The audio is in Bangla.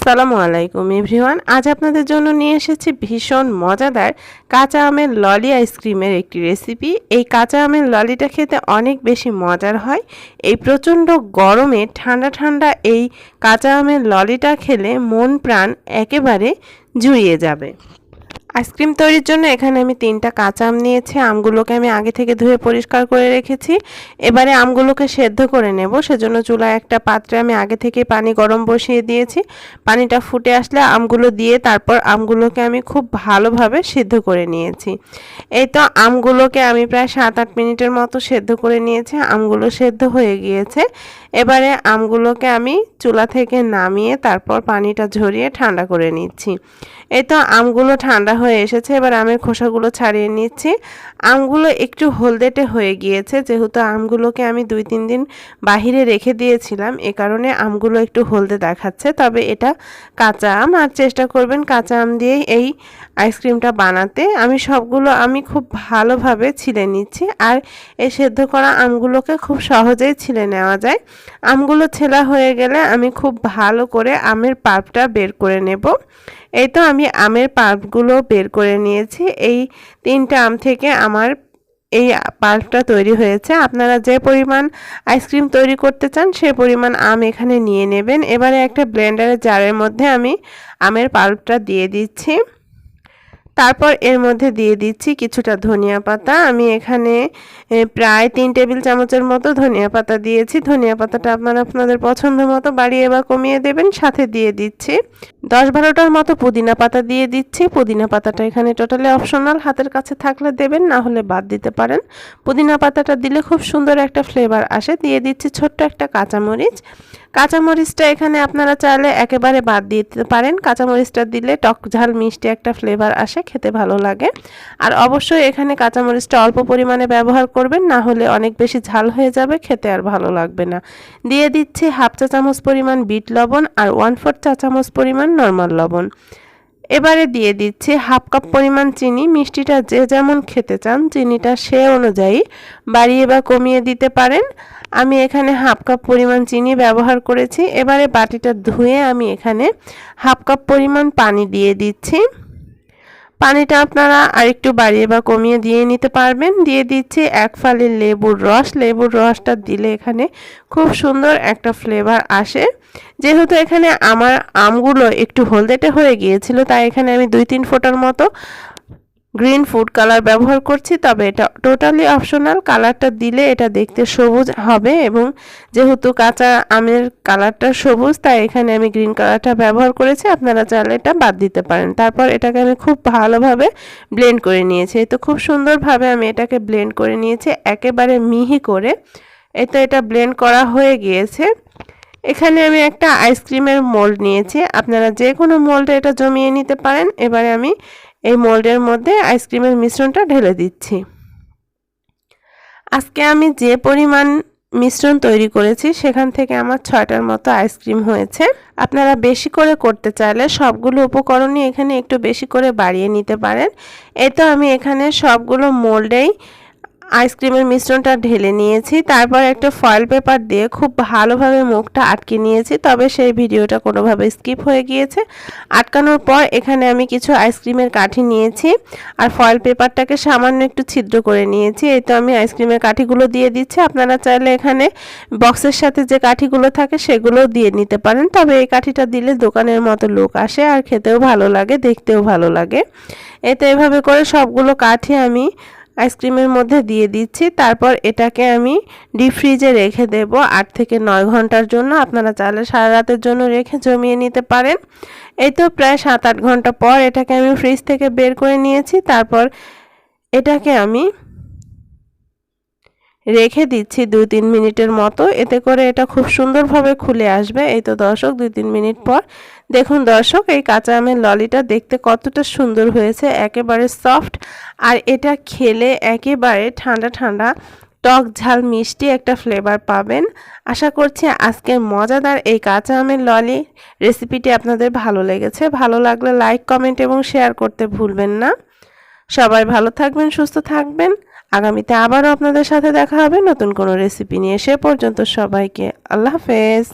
আসসালামু আলাইকুম, এভরিওয়ান। আজ আপনাদের জন্য নিয়ে এসেছি ভীষণ মজাদার কাঁচা আমের ললি আইসক্রিমের একটি রেসিপি। এই কাঁচা আমের ললিটা খেতে অনেক বেশি মজার হয়। এই প্রচণ্ড গরমে ঠান্ডা ঠান্ডা এই কাঁচা আমের ললিটা খেলে মন প্রাণ একেবারে জুড়িয়ে যাবে। আইসক্রিম তৈরির জন্য এখানে আমি তিনটা কাঁচা আম নিয়েছি, আমগুলোকে আমি আগে থেকে ধুয়ে পরিষ্কার করে রেখেছি। এবারে আমগুলোকে সেদ্ধ করে নেব, সেজন্য চুলায় একটা পাত্রে আমি আগে থেকে পানি গরম বসিয়ে দিয়েছি। পানিটা ফুটে আসলে আমগুলো দিয়ে তারপর আমগুলোকে আমি খুব ভালোভাবে সিদ্ধ করে নিয়েছি। এই তো আমগুলোকে আমি প্রায় সাত আট মিনিটের মতো সেদ্ধ করে নিয়েছি, আমগুলো সেদ্ধ হয়ে গিয়েছে। এবারে আমগুলোকে আমি চুলা থেকে নামিয়ে তারপর পানিটা ঝরিয়ে ঠান্ডা করে নিচ্ছি। এই তো আমগুলো ঠান্ডা হয়ে এসেছে, এবার আমের খোসাগুলো ছাড়িয়ে নিচ্ছি। আমগুলো একটু হলদেটে হয়ে গিয়েছে, যেহেতু আমগুলোকে আমি দুই তিন দিন বাহিরে রেখে দিয়েছিলাম, এ কারণে আমগুলো একটু হলদে দেখাচ্ছে। তবে এটা কাঁচা আম, আর চেষ্টা করবেন কাঁচা আম দিয়ে এই আইসক্রিমটা বানাতে। আমি সবগুলো আমি খুব ভালোভাবে ছিলে নিচ্ছি, আর এই সেদ্ধ করা আমগুলোকে খুব সহজেই ছিলে নেওয়া যায়। আমগুলো ছেলা হয়ে গেলে আমি খুব ভালো করে আমের পাল্পটা বের করে নেব। এই তো আমি আমের পাল্পগুলো বের করে নিয়েছি। এই তিনটা আম থেকে আমার এই পাল্পটা তৈরি হয়েছে। আপনারা যে পরিমাণ আইসক্রিম তৈরি করতে চান, সে পরিমাণ আম এখানে নিয়ে নেবেন। এবারে একটা ব্লেন্ডারের জারের মধ্যে আমি আমের পাল্পটা দিয়ে দিচ্ছি। তারপর এর মধ্যে দিয়ে দিচ্ছি কিছুটা ধনিয়া পাতা। আমি এখানে প্রায় তিন টেবিল চামচের মতো ধনিয়া পাতা দিয়েছি। ধনিয়া পাতাটা আপনারা আপনাদের পছন্দ মতো বাড়িয়ে বা কমিয়ে দেবেন, সাথে দিয়ে দিচ্ছি। দশ বারোটার মতো পুদিনা পাতা দিয়ে দিচ্ছি। পুদিনা পাতাটা এখানে টোটালি অপশনাল হাতের কাছে থাকলে দেবেন, না হলে বাদ দিতে পারেন। পুদিনা পাতাটা দিলে খুব সুন্দর একটা ফ্লেভার আসে। দিয়ে দিচ্ছি ছোট্ট একটা কাঁচামরিচ। কাঁচামরিচটা এখানে আপনারা চাইলে একেবারে বাদ দিতে পারেন। কাঁচামরিচটা দিলে টক ঝাল, মিষ্টি একটা ফ্লেভার আসে, খেতে ভালো লাগে। আর অবশ্যই এখানে কাঁচামরিচটা অল্প পরিমাণে ব্যবহার করবেন, না হলে অনেক বেশি ঝাল হয়ে যাবে, খেতে আর ভালো লাগবে না। দিয়ে দিচ্ছি হাফ চা চামচ পরিমাণ বিট লবণ আর ওয়ান ফোর চা চামচ পরিমাণ নর্মাল লবণ। এবারে দিয়ে দিচ্ছি হাফ কাপ পরিমাণ চিনি। মিষ্টিটা যে যেমন খেতে চান, চিনিটা সে অনুযায়ী বাড়িয়ে বা কমিয়ে দিতে পারেন। আমি এখানে হাফ কাপ পরিমাণ চিনি ব্যবহার করেছি। এবারে বাটিটা ধুয়ে আমি এখানে হাফ কাপ পরিমাণ পানি দিয়ে দিচ্ছি। পানিটা আপনারা আরেকটু বাড়িয়ে বা কমিয়ে দিয়ে নিতে পারবেন। দিয়ে দিচ্ছি এক ফালি লেবুর রস। লেবুর রসটা দিলে এখানে খুব সুন্দর একটা ফ্লেভার আসে। যেহেতু এখানে আমার আমগুলো একটু হলদেটে হয়ে গিয়েছিল, তাই এখানে আমি দুই তিন ফোটার মতো গ্রিন ফুড কালার ব্যবহার করছি, তবে এটা টোটালি অপশনাল কালারটা দিলে এটা দেখতে সবুজ হবে এবং যেহেতু কাঁচা আমের কালারটা সবুজ, তাই এখানে আমি গ্রিন কালারটা ব্যবহার করেছি। আপনারা চাইলে এটা বাদ দিতে পারেন। তারপর এটাকে আমি খুব ভালোভাবে ব্লেন্ড করে নিয়েছি। তো খুব সুন্দরভাবে আমি এটাকে ব্লেন্ড করে নিয়েছি, একেবারে মিহি করে। এতে এটা ব্লেন্ড করা হয়ে গিয়েছে। এখানে আমি একটা আইসক্রিমের মোল্ড নিয়েছি। আপনারা যে কোনো মোল্ডে এটা জমিয়ে নিতে পারেন। এবারে আমি এই মোল্ডের মধ্যে আইসক্রিমের মিশ্রণটা ঢেলে দিচ্ছি। আজকে আমি যে পরিমাণ মিশ্রণ তৈরি করেছি, সেখান থেকে আমার ছয়টার মতো আইসক্রিম হয়েছে। আপনারা বেশি করে করতে চাইলে সবগুলো উপকরণই এখানে একটু বেশি করে বাড়িয়ে নিতে পারেন। এই তো আমি এখানে সবগুলো মোল্ডেই আইসক্রিমের মিশ্রণটা ঢেলে নিয়েছি, তারপর একটা ফয়েল পেপার দিয়ে খুব ভালোভাবে মুখটা আটকে নিয়েছি, তবে সেই ভিডিওটা কোনোভাবে স্কিপ হয়ে গিয়েছে। আটকানোর পর এখানে আমি কিছু আইসক্রিমের কাঠি নিয়েছি আর ফয়েল পেপারটাকে সামান্য একটু ছিদ্র করে নিয়েছি, এই তো আমি আইসক্রিমের কাঠিগুলো দিয়ে দিচ্ছি। আপনারা চাইলে এখানে বক্সের সাথে যে কাঠিগুলো থাকে সেগুলো দিয়ে নিতে পারেন, তবে এই কাঠিটা দিলে দোকানের মতো লোক আসে আর খেতেও ভালো লাগে, দেখতেও ভালো লাগে। এতে এভাবে করে সবগুলো কাঠি আমি আইসক্রিমের মধ্যে দিয়ে দিচ্ছি। তারপর এটাকে আমি ডিপ ফ্রিজে রেখে দেব। আট থেকে নয় ঘণ্টার জন্য আপনারা চাইলে সারা রাতের জন্য রেখে জমিয়ে নিতে পারেন। এই তো প্রায় সাত আট ঘণ্টা পর এটাকে আমি ফ্রিজ থেকে বের করে নিয়েছি। তারপর এটাকে আমি রেখে দিচ্ছি দুই তিন মিনিটের মতো। এতে করে এটা খুব সুন্দরভাবে খুলে আসবে। এই তো দর্শক, দুই তিন মিনিট পর দেখুন দর্শক, এই কাঁচা আমের ললিটা দেখতে কতটা সুন্দর হয়েছে, একেবারে সফট। আর এটা খেলে একেবারে ঠান্ডা ঠান্ডা, টক ঝাল, মিষ্টি একটা ফ্লেভার পাবেন। আশা করছি আজকের মজাদার এই কাঁচা আমের ললি রেসিপিটি আপনাদের ভালো লেগেছে। ভালো লাগলে লাইক কমেন্ট এবং শেয়ার করতে ভুলবেন না। সবাই ভালো থাকবেন, সুস্থ থাকবেন। আগামীতে আবারও আপনাদের সাথে দেখা হবে নতুন কোনো রেসিপি নিয়ে। সে পর্যন্ত সবাইকে আল্লাহ হাফেজ।